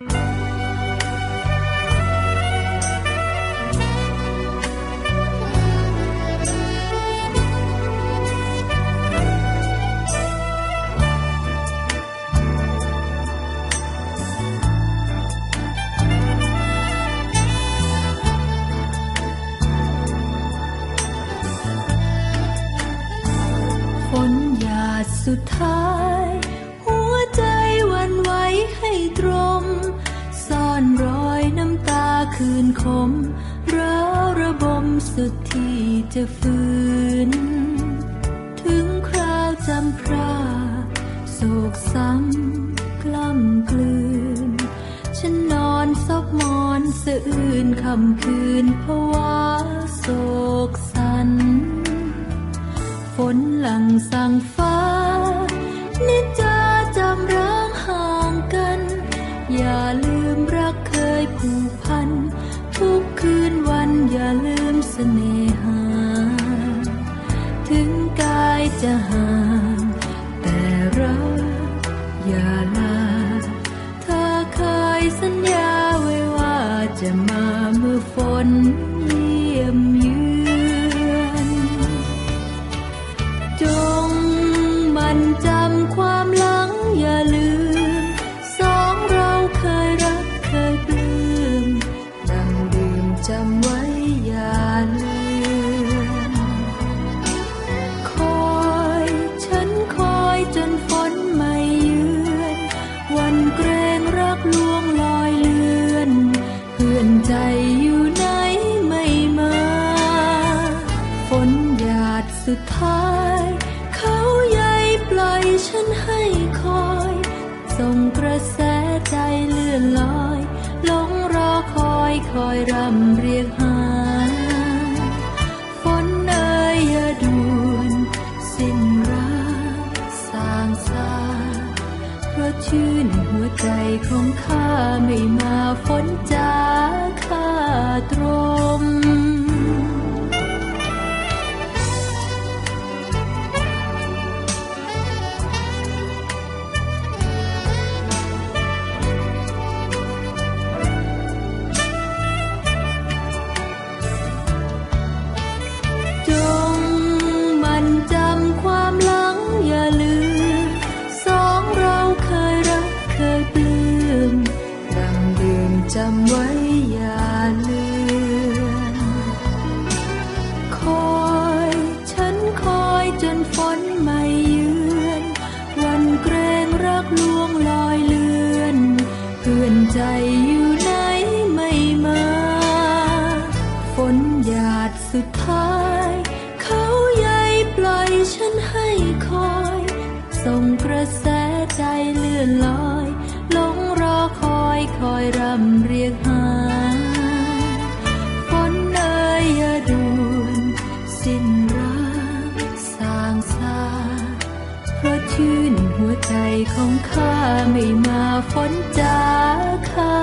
ฝนหยาดสุดท้าย คมร้าวระบมสุดที่จะฝืน ถึงคราวจำพราโศกซ้ำกล้ำกลืน ฉันนอนซบมอนสะอื่นคำคืนภาวะโศกสัน ฝนหลังสั่งฟ้านิจจาจำร้างห่างกัน อย่าลืมรักเคยผูก อย่าลืมเสน่หา ถึงกายจะห่างแต่รักอย่าลา เธอเคยสัญญาไว้ว่าจะมาเมื่อฝนเยี่ยมเยือน สุดท้าย เขาใหญ่ปล่อยฉันให้คอย ส่งกระแสใจเลื่อนลอยหลงรอคอยคอยรำเรียกหาฝนเอ่ยอย่าด่วนสิ้นรักสางสาเพราะชื่นหัวใจของข้าไม่มาฝนจ้ จำไว้อย่าลืมคอยฉันคอยจนฝนไม่เยือนวันเกรงรักลวงลอยเลือนเพื่อนใจอยู่ไหนไม่มา ฝนหยาดสุดท้าย เขาใหญ่ปล่อยฉันให้คอย ส่งกระแสใจเลื่อนลอย รำเรียกหาฝนเอ่ยอย่าด่วนสิ้นรักสางสาเพราะชื่นหัวใจของข้าไม่มาฝนจ้าข้า